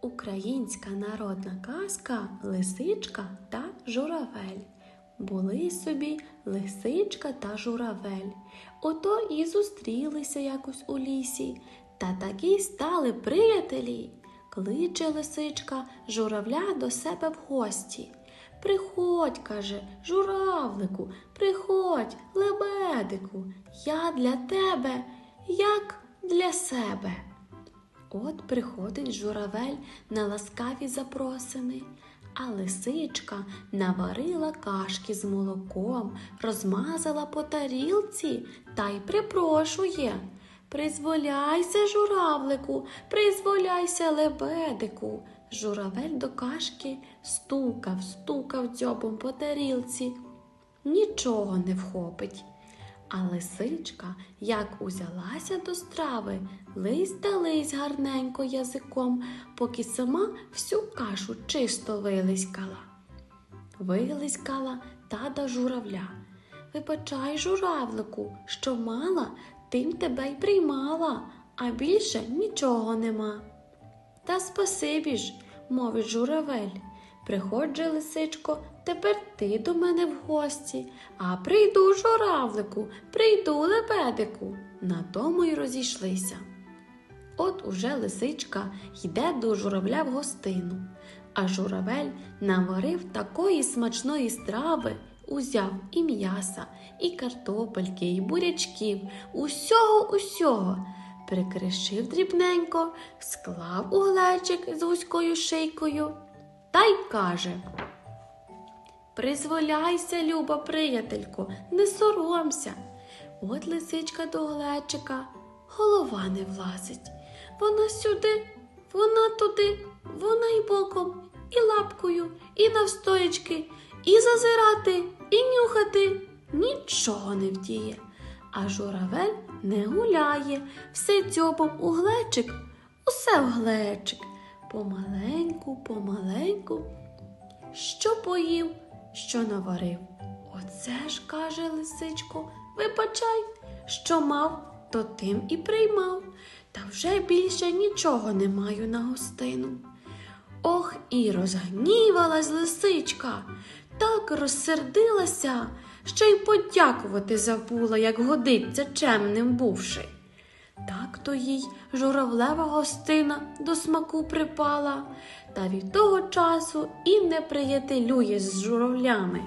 Українська народна казка Лисичка та журавель. Були собі лисичка та журавель. Ото і зустрілися якось у лісі, та такі стали приятелі. Кличе лисичка журавля до себе в гості. Приходь, каже, журавлику, приходь, лебедику, я для тебе, як для себе. От приходить журавель на ласкаві запросини, а лисичка наварила кашки з молоком, розмазала по тарілці та й припрошує. Призволяйся, журавлику, призволяйся, лебедику. Журавель до кашки стукав, стукав дзьобом по тарілці. Нічого не вхопить. А лисичка, як узялася до страви, лись та лись гарненько язиком, поки сама всю кашу чисто вилиськала. Вилиськала та до журавля. Вибачай, журавлику, що мала, тим тебе й приймала, а більше нічого нема. Та спасибі ж, мовить журавель. Приходь же, лисичко, тепер ти до мене в гості, а прийду журавлику, прийду лебедику. На тому й розійшлися. От уже лисичка йде до журавля в гостину, а журавель наварив такої смачної страви, узяв і м'яса, і картопельки, і бурячків, усього усього. Прикришив дрібненько, склав у глечик з вузькою шийкою та й каже. Призволяйся, люба приятелько, не соромся. От лисичка до глечика, голова не влазить. Вона сюди, вона туди, вона й боком, і лапкою, і навстоячки, і зазирати, і нюхати. Нічого не вдіє. А журавель не гуляє, все дзьобом у глечик, усе в глечик. Помаленьку, помаленьку. Що поїв, що наварив. Оце ж, каже лисичко, вибачай, що мав, то тим і приймав, та вже більше нічого не маю на гостину. Ох, і розгнівалась лисичка, так розсердилася, що й подякувати забула, як годиться чемним бувши. Так то їй журавлева гостина до смаку припала, та від того часу і не приятелює з журавлями.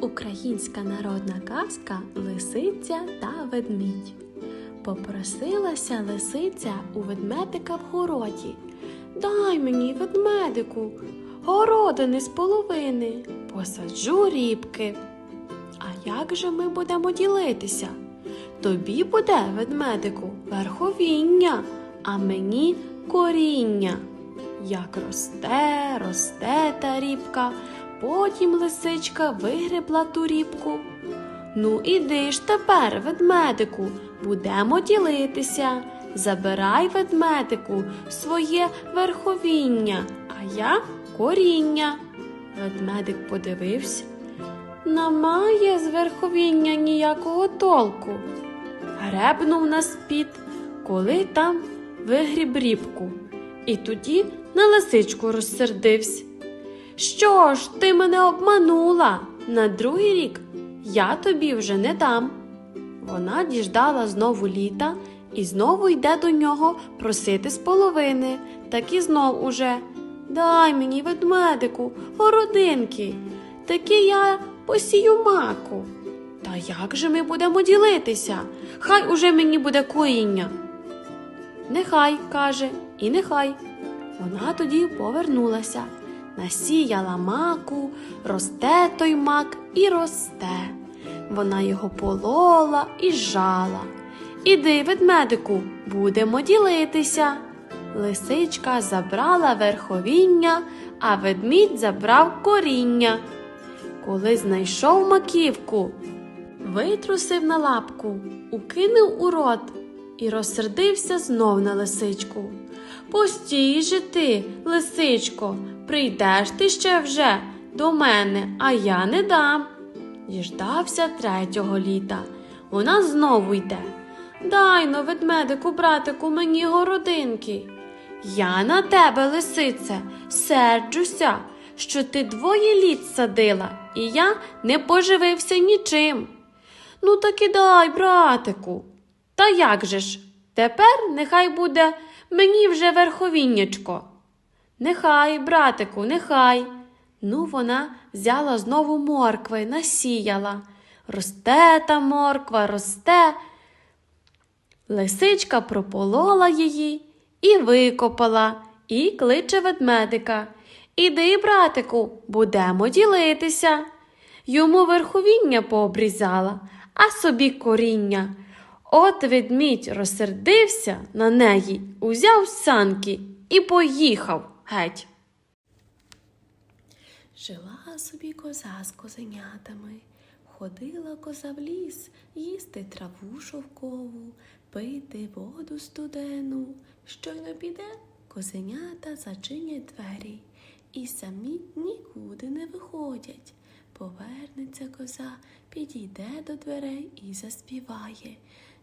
Українська народна казка Лисиця та ведмідь. Попросилася лисиця у ведмедика в городі. Дай мені, ведмедику, городини з половини, посаджу рібки. А як же ми будемо ділитися? Тобі буде, ведмедику, верховіння, а мені коріння. Як росте, росте та рібка, потім лисичка вигребла ту рібку. Ну, іди ж тепер, ведмедику, будемо ділитися. Забирай, ведмедику, своє верховіння, а я коріння. Ведмедик подивився. Немає з верховіння ніякого толку. Гребнув на спід, коли там вигріб рібку. І тоді на лисичку розсердився. Що ж, ти мене обманула? На другий рік я тобі вже не дам. Вона діждала знову літа і знову йде до нього просити з половини, так і знов уже. Дай мені, ведмедику, городинки, таки я посію маку. Та як же ми будемо ділитися? Хай уже мені буде коїння. Нехай, каже, і нехай. Вона тоді повернулася, насіяла маку, росте той мак і росте. Вона його полола і жала. Іди, ведмедику, будемо ділитися. Лисичка забрала верховіння, а ведмідь забрав коріння. Коли знайшов маківку, витрусив на лапку, укинув у рот і розсердився знов на лисичку. постій же ти, лисичко, прийдеш ти ще вже до мене, а я не дам. Діждався третього літа. Вона знову йде. Дай но, ведмедику, братику, мені городинки. Я на тебе, лисице, серджуся, що ти двоє літ садила, і я не поживився нічим. Ну, так і дай, братику. Та як же ж? Тепер нехай буде мені вже верховіннячко. Нехай, братику, нехай. Ну, вона взяла знову моркви, насіяла. Росте та морква, росте. Лисичка прополола її і викопала, і кличе ведмедика. Іди, братику, будемо ділитися. Йому верховіння пообрізала, а собі коріння. От ведмідь розсердився на неї, узяв санки і поїхав геть. Жила собі коза з козенятами. Ходила коза в ліс, їсти траву шовкову, пити воду студену. Щойно піде, козенята зачинять двері і самі нікуди не виходять. Повернеться коза, підійде до дверей і заспіває.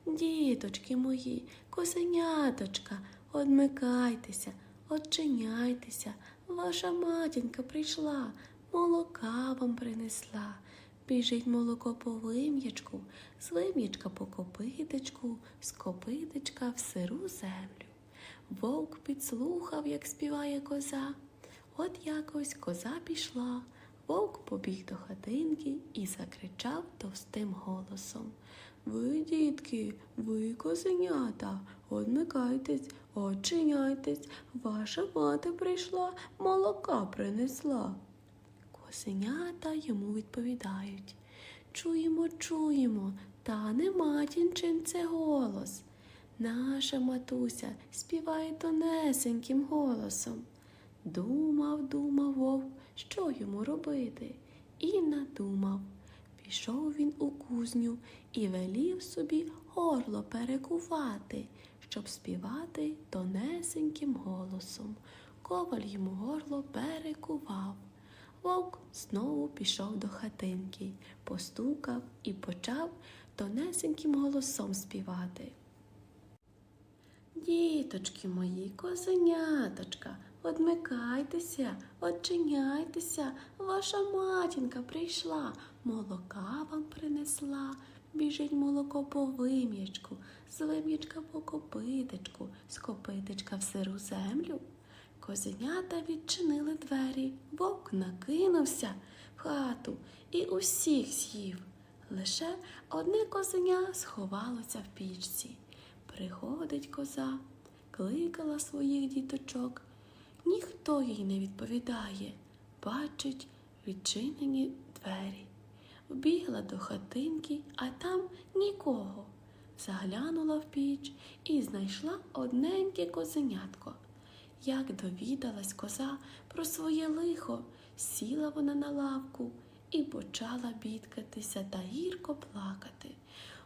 Діточки мої, козеняточка, одмикайтеся, одчиняйтеся, ваша матінка прийшла, молока вам принесла. Біжить молоко по вим'ячку, з вим'ячка по копитечку, з копитечка в сиру землю. Вовк підслухав, як співає коза. От якось коза пішла. Вовк побіг до хатинки і закричав товстим голосом. Ви, дітки, ви козенята, одмикайтесь, очиняйтесь, ваша мати прийшла, молока принесла. Козенята йому відповідають. Чуємо, чуємо, та не матінчин це голос. Наша матуся співає тонесеньким голосом. Думав, думав вовк, що йому робити, і надумав. Пішов він у кузню і велів собі горло перекувати, щоб співати тонесеньким голосом. Коваль йому горло перекував. Вовк знову пішов до хатинки, постукав і почав тонесеньким голосом співати. Діточки мої, козеняточка, одмикайтеся, одчиняйтеся, ваша матінка прийшла, молока вам принесла. Біжить молоко по вим'ячку, з вим'ячка по копитечку, з копитечка в сиру землю. Козенята відчинили двері, вовк накинувся в хату і усіх з'їв. Лише одне козеня сховалося в пічці. Приходить коза, кликала своїх діточок. Ніхто їй не відповідає, бачить відчинені двері. Вбігла до хатинки, а там нікого. Заглянула в піч і знайшла одненьке козенятко. Як довідалась коза про своє лихо, сіла вона на лавку і почала бідкатися та гірко плакати.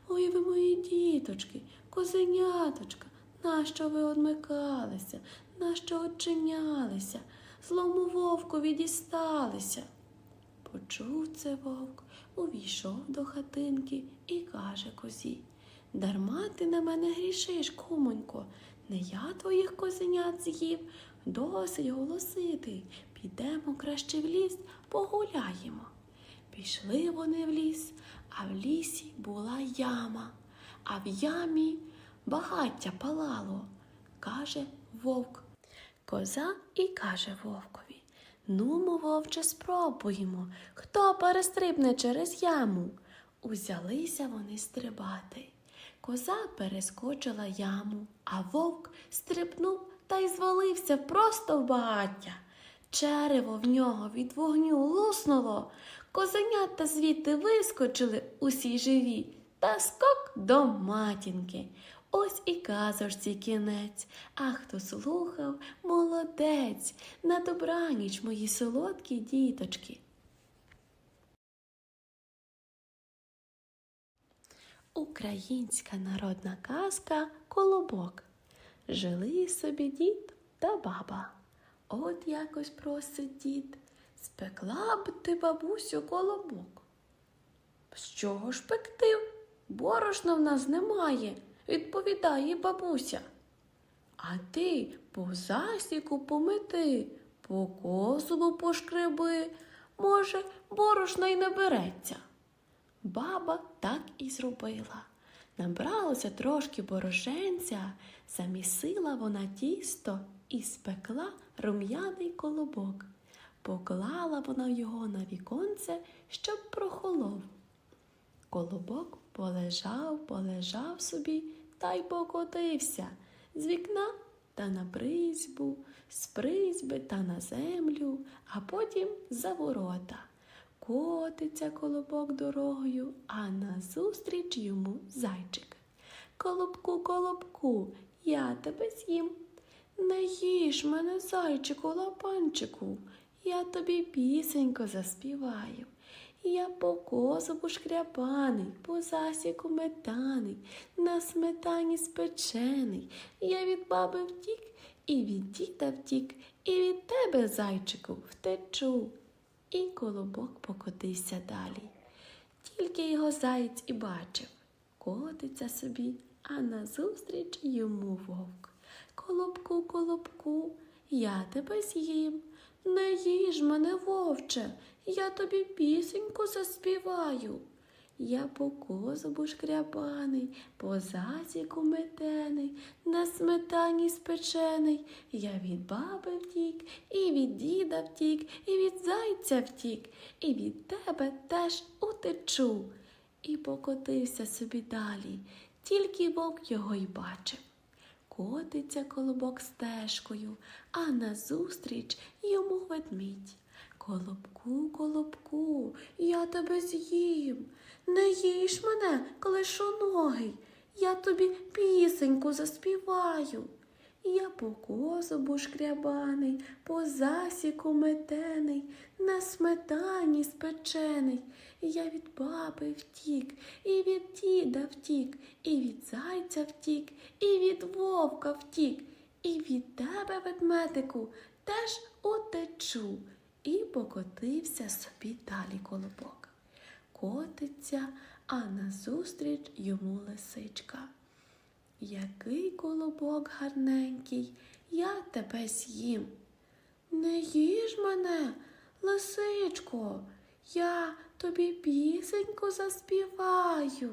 Ой ви мої діточки, козеняточка, нащо ви одмикалися, нащо очинялися, злому вовкові дісталися. Почув це вовк, увійшов до хатинки і каже козі Дарма ти на мене грішиш, кумонько, не я твоїх козенят з'їв, досить голосити. Підемо краще в ліс, погуляємо. Пішли вони в ліс, а в лісі була яма, а в ямі багаття палало, каже вовк. Коза і каже вовкові Нумо, вовче, спробуємо, хто перестрибне через яму. Узялися вони стрибати. Коза перескочила яму, а вовк стрибнув та й звалився просто в багаття. Черево в нього від вогню луснуло, козенята звідти вискочили усі живі, та скок до матінки. Ось і казочці кінець, а хто слухав, молодець, на добраніч, мої солодкі діточки. Українська народна казка Колобок. Жили собі дід та баба. От якось просить дід, спекла б ти, бабусю, колобок. З чого ж пекти? Борошна в нас немає, відповідає бабуся. А ти по засіку помети, по козлу пошкреби, може, борошна й не береться. Баба так і зробила. Набралося трошки борошенця, замісила вона тісто і спекла рум'яний колобок. Поклала вона його на віконце, щоб прохолов. Колобок полежав, полежав собі та й покотився з вікна та на призьбу, з призьби та на землю, а потім за ворота. Котиться колобок дорогою, а назустріч йому зайчик. Колобку, колобку, я тебе з'їм. Не їж мене, зайчику, лапанчику, я тобі пісенько заспіваю. Я по козубу шкрябаний, по засіку метаний, на сметані спечений. Я від баби втік, і від діда втік, і від тебе, зайчику, втечу. І колобок покотився далі. Тільки його заєць і бачив. Котиться собі, а назустріч йому вовк. Колобку, колобку, я тебе з'їм. Не їж мене, вовче, я тобі пісеньку заспіваю. Я по козубу шкрябаний, по засіку метений, на сметані спечений. Я від баби втік, і від діда втік, і від зайця втік, і від тебе теж утечу. І покотився собі далі, тільки вовк його й бачив. Котиться колобок стежкою, а назустріч йому ведмідь. Колобку, колобку, я тебе з'їм. Не їж мене, клишоногий, я тобі пісеньку заспіваю. Я по козубу шкрябаний, по засіку метений, на сметані спечений. Я від баби втік, і від діда втік, і від зайця втік, і від вовка втік, і від тебе, ведмедику, теж утечу. І покотився собі далі колобок. Котиться, а назустріч йому лисичка. Який колобок гарненький, я тебе з'їм. Не їж мене, лисичко, я тобі пісеньку заспіваю.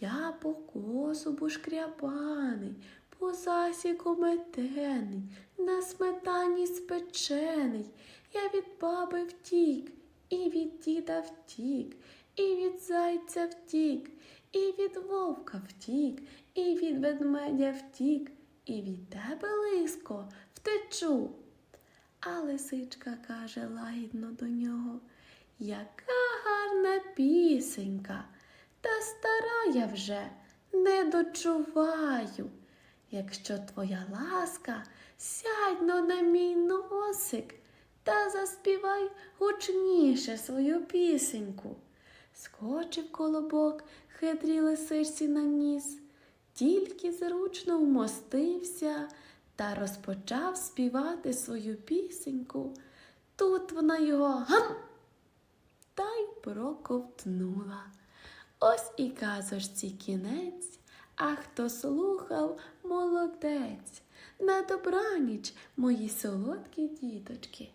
Я по козубу шкрябаний, по засіку метений, на сметані спечений. Я від баби втік, і від діда втік, і від зайця втік, і від вовка втік, і від ведмедя втік, і від тебе, лиско, втечу. А лисичка каже лагідно до нього, яка гарна пісенька, та стара я вже не дочуваю. Якщо твоя ласка, сядь но на мій носик та заспівай гучніше свою пісеньку. Скочив колобок хитрій лисичці на ніс, тільки зручно вмостився та розпочав співати свою пісеньку. Тут вона його гам та й проковтнула. Ось і казочці кінець, а хто слухав, молодець. На добраніч, мої солодкі діточки.